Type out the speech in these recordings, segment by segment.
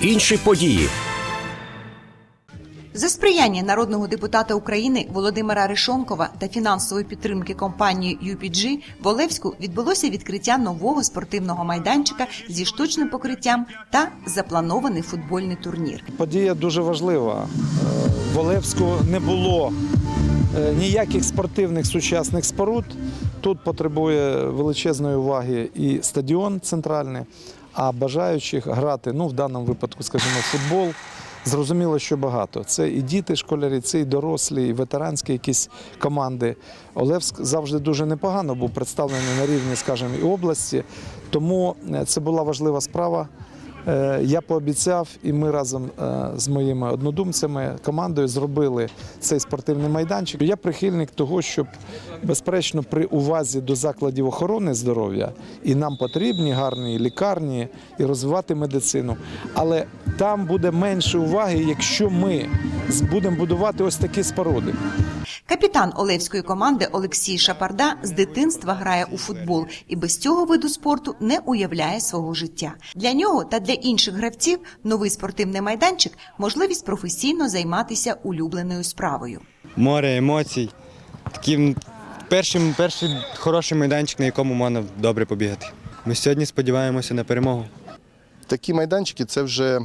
Інші події. За сприяння народного депутата України Володимира Решонкова та фінансової підтримки компанії UPG в Олевську відбулося відкриття нового спортивного майданчика зі штучним покриттям та запланований футбольний турнір. Подія дуже важлива. Е, В Олевську не було е, ніяких спортивних сучасних споруд. Тут потребує величезної уваги і стадіон центральний, а бажаючих грати, ну в даному випадку, скажімо, футбол. Зрозуміло, що багато. Це і діти, школярі, це і дорослі, і ветеранські якісь команди. Олевськ завжди дуже непогано був представлений на рівні, скажімо, і області. Тому е, це була важлива справа. Е, Я пообіцяв, і ми разом е, з моїми однодумцями командою зробили цей спортивний майданчик. Я прихильник того, щоб безперечно при увазі до закладів охорони здоров'я і нам потрібні гарні лікарні і розвивати медицину. Але там буде менше уваги, якщо ми будемо будувати ось такі споруди. Капітан Олевської команди Олексій Шапарда з дитинства грає у футбол і без цього виду спорту не уявляє свого життя. Для нього та для інших гравців новий спортивний майданчик можливість професійно займатися улюбленою справою. море емоцій. Такий перший, перший хороший майданчик, на якому можна добре побігати. Ми сьогодні сподіваємося на перемогу. такі майданчики це вже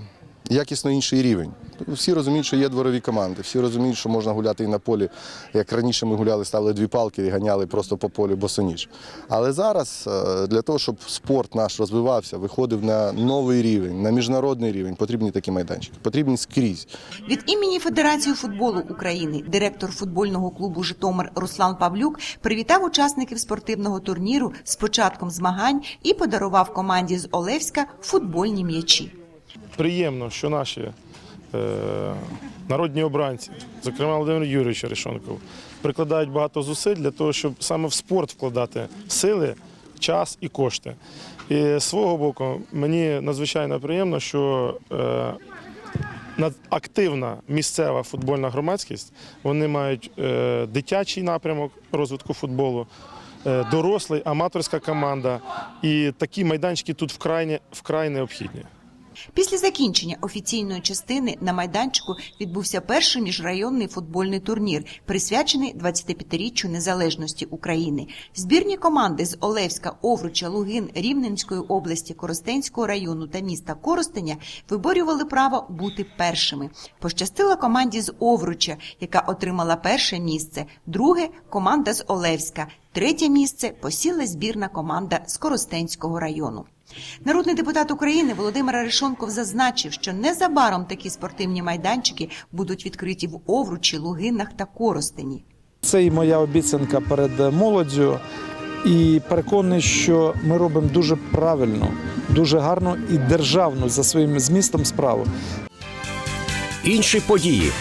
якісно інший рівень. Всі розуміють, що є дворові команди, всі розуміють, що можна гуляти і на полі. Як раніше ми гуляли, ставили дві палки і ганяли просто по полю босоніж. Але зараз е, для того, щоб спорт наш розвивався, виходив на новий рівень, на міжнародний рівень, потрібні такі майданчики. Потрібні скрізь. Від імені Федерації футболу України директор футбольного клубу Житомир Руслан Павлюк привітав учасників спортивного турніру з початком змагань і подарував команді з Олевська футбольні м'ячі. Приємно, що наші е, народні обранці, зокрема Володимир Юрійович Решонков, прикладають багато зусиль для того, щоб саме в спорт вкладати сили, час і кошти. І з свого боку, мені надзвичайно приємно, що е, активна місцева футбольна громадськість, вони мають е, дитячий напрямок розвитку футболу. Дорослий, аматорська команда, і такі майданчики тут вкрай, вкрай необхідні. Після закінчення офіційної частини на майданчику відбувся перший міжрайонний футбольний турнір, присвячений 25-річчю незалежності України. Збірні команди з Олевська, Овруча, Лугин, Рівненської області, Коростенського району та міста Коростеня виборювали право бути першими. Пощастило команді з Овруча, яка отримала перше місце. Друге команда з Олевська. Третє місце посіла збірна команда з Коростенського району. Народний депутат України Володимир Арешонков зазначив, що незабаром такі спортивні майданчики будуть відкриті в Овручі, Лугинах та Коростені. Це і моя обіцянка перед молоддю. І переконаний, що ми робимо дуже правильно, дуже гарно і державну за своїм змістом справу. Інші події.